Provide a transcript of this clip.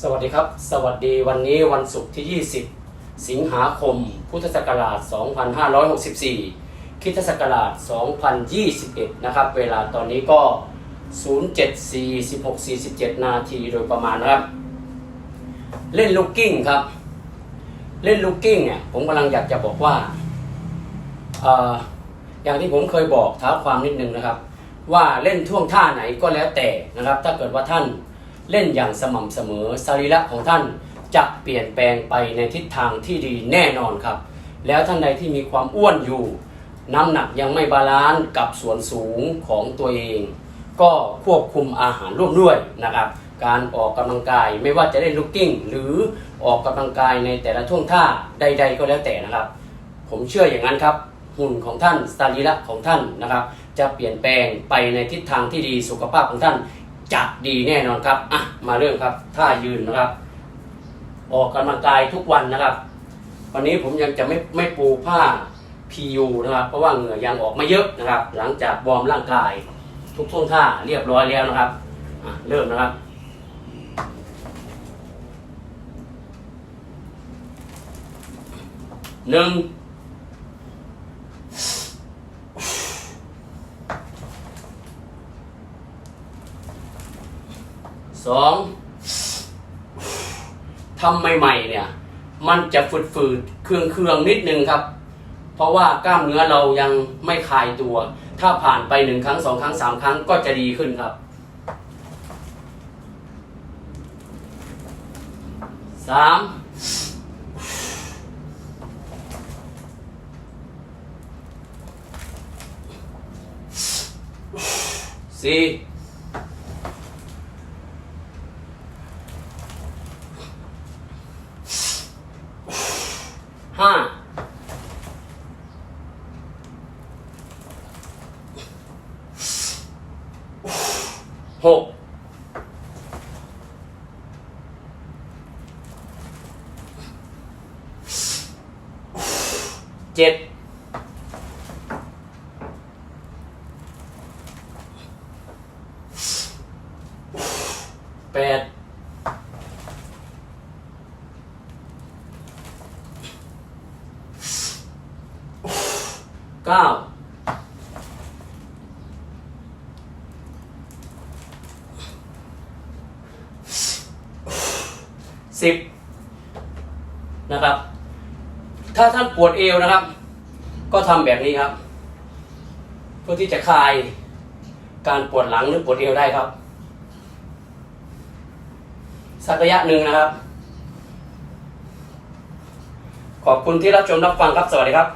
สวัสดีครับ สวัสดีวันนี้วันศุกร์ที่ 20 สิงหาคม พุทธศักราช 2564คริสศักราช 2021 นะครับ เวลาตอนนี้ก็ 074647 นาทีโดยประมาณนะครับ เล่นลูกกิ้งครับ เล่นลูกกิ้งเนี่ยผมกำลังอยากจะบอกว่าเอ่ออย่างที่ผมเคยบอกเท้าความนิดนึงนะครับ ว่าเล่นท่วงท่าไหนก็แล้วแต่นะครับ ถ้าเกิดว่าท่าน เล่นอย่างสม่ำเสมอสรีระของท่านจะเปลี่ยนแปลงไปในทิศทางที่ดีแน่นอนครับ แล้วท่านใดที่มีความอ้วนอยู่ น้ำหนักยังไม่บาลานซ์กับส่วนสูงของตัวเอง ก็ควบคุมอาหารร่วมด้วยนะครับการออกกำลังกายไม่ว่าจะเล่นลูกกิ้ง หรือออกกำลังกายในแต่ละท่วงท่าใด ๆ ก็แล้วแต่นะครับ ผมเชื่ออย่างนั้นครับ หุ่นของท่านสรีระของท่านนะครับ จะเปลี่ยนแปลงไปในทิศทางที่ดีสุขภาพของท่าน จะดีแน่นอนครับอะมาเริ่มครับท่ายืนนะครับ ออกกำลังกายทุกวันนะครับ วันนี้ผมยังจะไม่ไม่ปูผ้า PU นะครับ เพราะว่าเหงื่อยังออกมาเยอะนะครับ หลังจากวอร์มร่างกาย ทุกท่วงท่าเรียบร้อยแล้วนะครับอะเริ่มนะครับหนึ่ง สองทำใหม่ๆเนี่ย มันจะฝืดๆเครื่องๆนิดนึงครับ เพราะว่ากล้ามเนื้อเรายังไม่คลายตัว ถ้าผ่านไปหนึ่งครั้งสองครั้งสามครั้งก็จะดีขึ้นครับสามสี่ห้า หกเจ็ดแปดเก้า สิบนะครับ ถ้าท่านปวดเอวนะครับ ก็ทำแบบนี้ครับ เพื่อที่จะคลายการปวดหลังหรือปวดเอวได้ครับสักระยะหนึ่งนะครับ ขอบคุณที่รับชมรับฟังครับ สวัสดีครับ